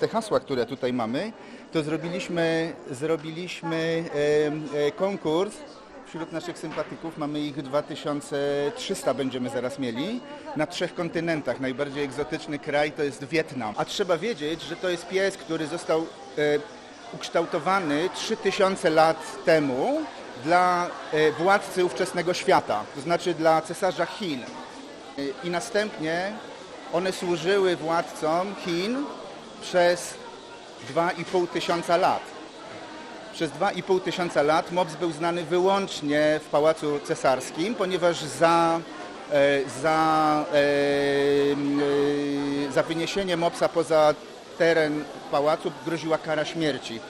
te hasła, które tutaj mamy, to zrobiliśmy, zrobiliśmy e, konkurs wśród naszych sympatyków. Mamy ich 2300 będziemy zaraz mieli na trzech kontynentach. Najbardziej egzotyczny kraj to jest Wietnam. A trzeba wiedzieć, że to jest pies, który został e, ukształtowany 3000 lat temu dla e, władcy ówczesnego świata, to znaczy dla cesarza Chin. E, I następnie one służyły władcom Chin przez 2,5 tysiąca lat. Przez 2,5 tysiąca lat mops był znany wyłącznie w Pałacu Cesarskim, ponieważ za, e, za, e, e, za wyniesienie mopsa poza teren pałacu groziła kara śmierci.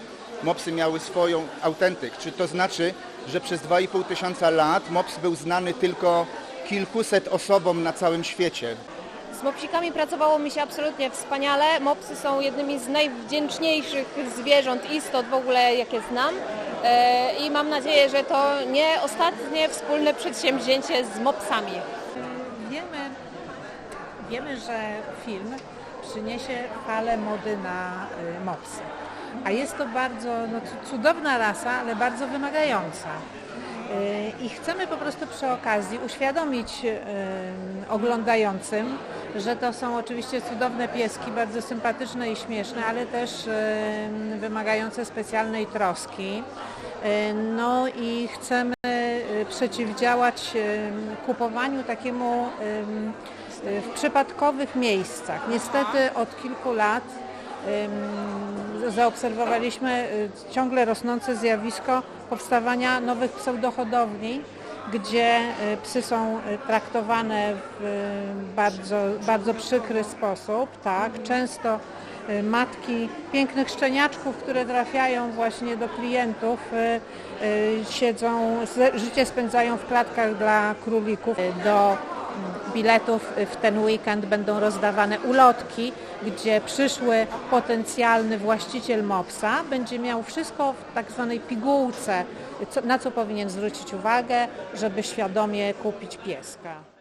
Mopsy miały swoją autentyk, czy to znaczy, że przez 2,5 tysiąca lat mops był znany tylko kilkuset osobom na całym świecie. Z mopsikami pracowało mi się absolutnie wspaniale. Mopsy są jednymi z najwdzięczniejszych zwierząt, istot w ogóle, jakie znam. E, I mam nadzieję, że to nie ostatnie wspólne przedsięwzięcie z mopsami. Wiemy, wiemy, że film przyniesie falę mody na y, mopsy. A jest to bardzo no, cu- cudowna rasa, ale bardzo wymagająca. Y, I chcemy po prostu przy okazji uświadomić y, oglądającym, że to są oczywiście cudowne pieski, bardzo sympatyczne i śmieszne, ale też y, wymagające specjalnej troski. No i chcemy przeciwdziałać kupowaniu takiemu w przypadkowych miejscach. Niestety od kilku lat zaobserwowaliśmy y, ciągle rosnące zjawisko powstawania nowych pseudohodowni, gdzie y, psy są y, traktowane w bardzo, bardzo przykry sposób. Tak? Często matki pięknych szczeniaczków, które trafiają właśnie do klientów, siedzą, życie spędzają w klatkach dla królików. Do biletów w ten weekend będą rozdawane ulotki, gdzie przyszły potencjalny właściciel mopsa będzie miał wszystko w tak zwanej pigułce, na co powinien zwrócić uwagę, żeby świadomie kupić pieska.